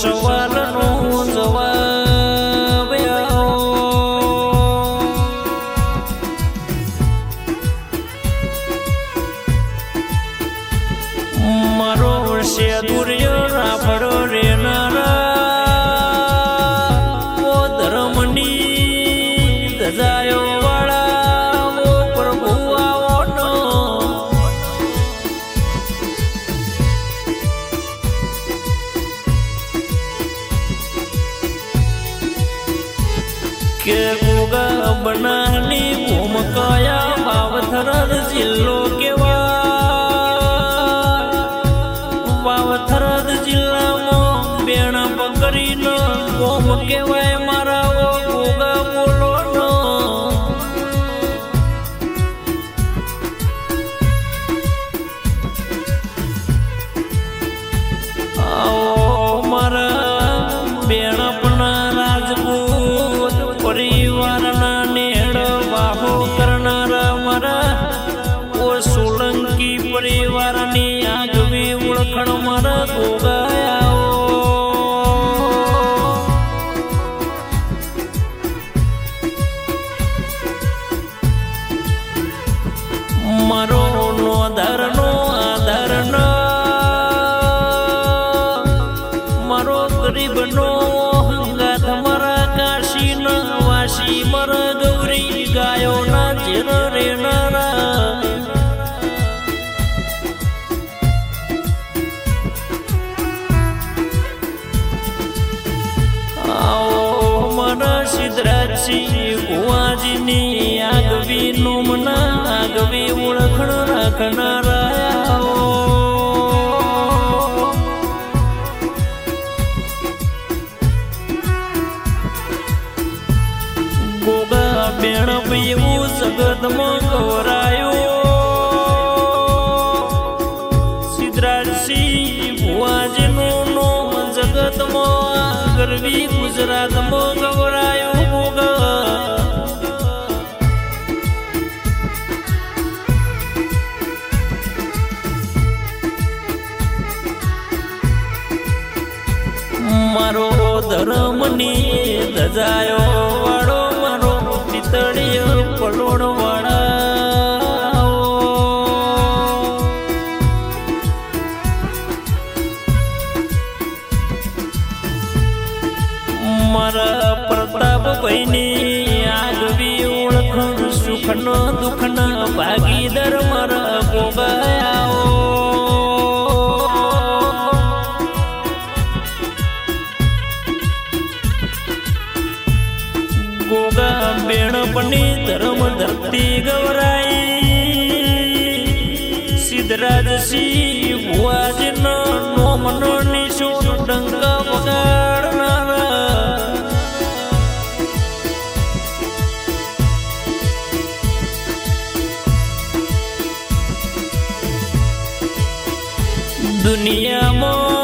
સવાલનો જવાબ. મારો વર્ષે રાફડો કે ગોગા બનાની ભૂમ કયા ભાવથર જિલ્લો કેવા કુવાજીની આગવી નોમના આગવી ઓળખણ રાખનારા આવો. ગોગા બેણ એવું જગતમાં ગૌરાયો સિદ્ધરાજસિંહ ભુવાજીનું નોમ જગતમાં ગરવી ગુજરાતમાં ગૌરાયું ધજાયો વાળો મારો પિતળિયો પલોડ મારા પ્રતાપભાઈની આગવી ઓળખણ સુખનો દુઃખના ભાગીદાર મારા ગોગાયાઓ ગોગા બેણપની ધર્મ ધરતી ગવરાઈ. સિદ્ધરાજસિંહ ભુવાજીનો નોમનો નિશો ડંકા વગાડનારા. દુનિયામાં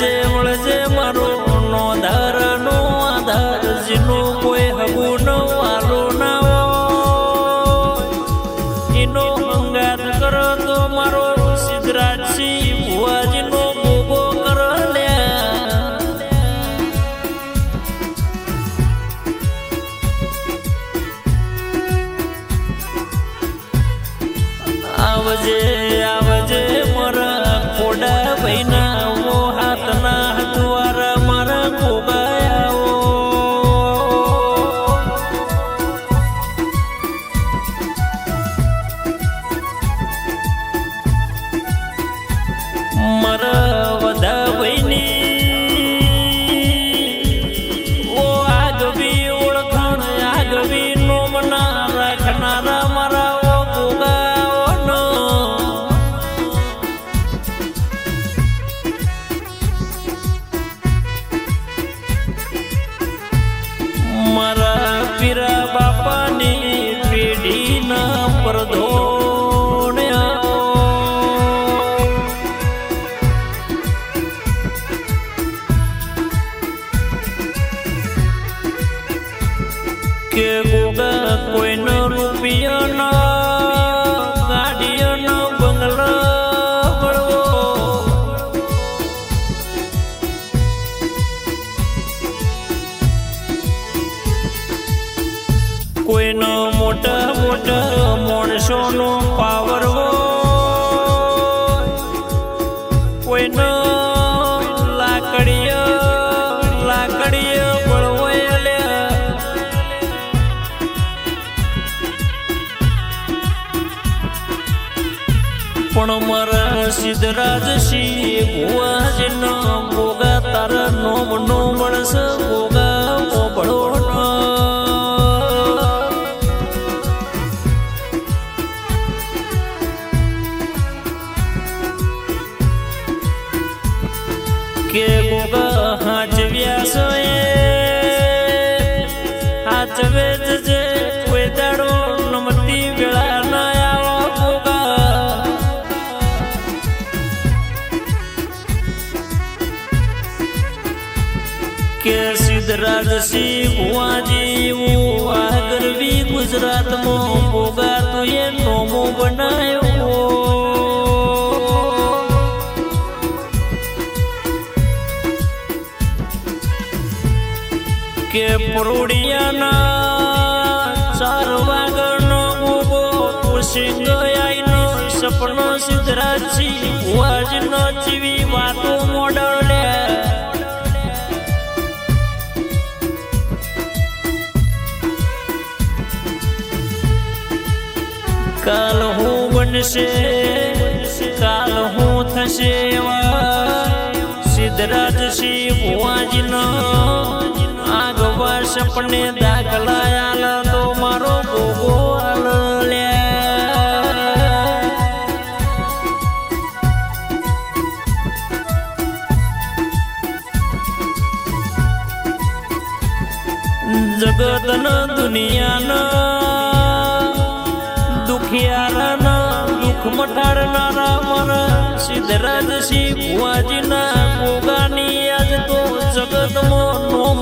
વળજે વળજે મારો નો ધાર નો આધાર. જીનો કોઈ હગુ નો વાલો ના એનો અંગાત કરો તો મારો સિદ્ધરાજસિંહ ભુવાજીનો ગોગો કર આવજે. મારા માણસોનો પાવર કોઈનો લાકડીય લાકડીઓ બળવોય પણ મારા સિદ્ધરાજ સિંહ ભુવાજીનો ભોગા તારા નોમ નો મળશે ગોગા કે ગોગા હાચવ્યા છો એ. હાચવે જ જે કોઈ દાડો નમતી વેળા ના આવો ગોગા કે સિદ્ધરાજસિંહ ભુવાજી એવું આગરવી ગરવી ગુજરાતમાં ગોગા તું એ નોમો બનાવ્યો કે પરોડિયાના ચાર વાગણનો ઊભો કુશિંગ આઈનો સપનો સિદ્ધરાજસિંહ વાજનો જીવી વાતો મોડલે કાલ હું બનશે, કાલ હું થશે એવા સિદ્ધરાજ શિવ આગવા સપને દાખલાયા તો મારો ગોગો જગતના દુનિયાના દુખિયારાના, દુઃખ મટાડનારા મારા સિદ્ધરાજ સિંહ ભુવાજીના ગોગાની આજ તો જગતમાં નોમ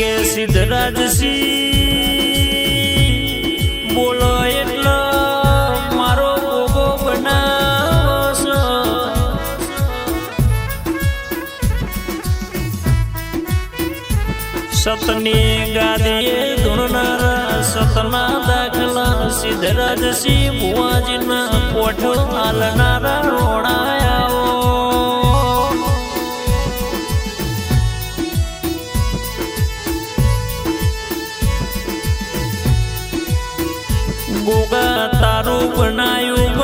કે સિદ્ધરાજ બોલો એટલો મારો ભોગો બનાવો સતની ગાદીએ ધૂણનારા સતના દાખલા સિદ્ધરાજ સિંહ, ભુવાજીના કોઠો હાલનારા રોણાયાઓ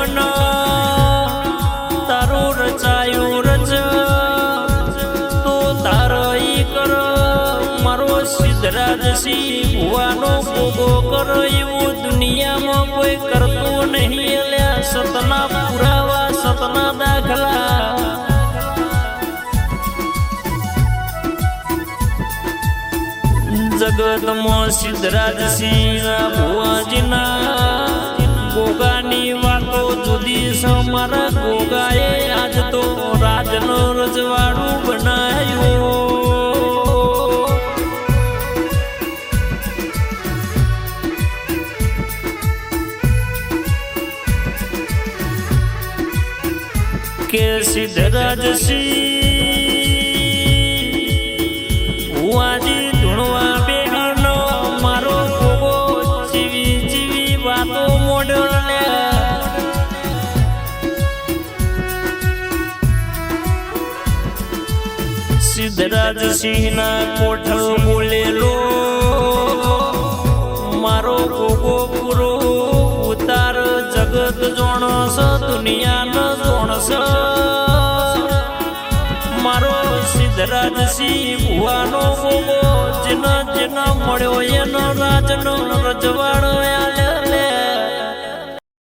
બના તારું રચાયું રચ તો તારઈ કર, મારો સિદ્ધરાજ ભુવાનો ગોગો કર. એવું દુનિયામાં કોઈ કરતું નહીં અલ્યા. સતના પુરાવા, સતના દાખલા. જગતમાં સિદ્ધરાજ સિંહ ભુવાજીના કે સિદ્ધરાજ સિંહ ભુવાજી ધૂણવા બેહનો મારો ગોગો જીવી જીવી વાતો મોડલ સિદ્ધરાજ સિંહના કોઠલ બોલેલો સિંહ ભુવાનો ગોગો જેના જેના મળ્યો એનો રાજનો રજવાડો આલે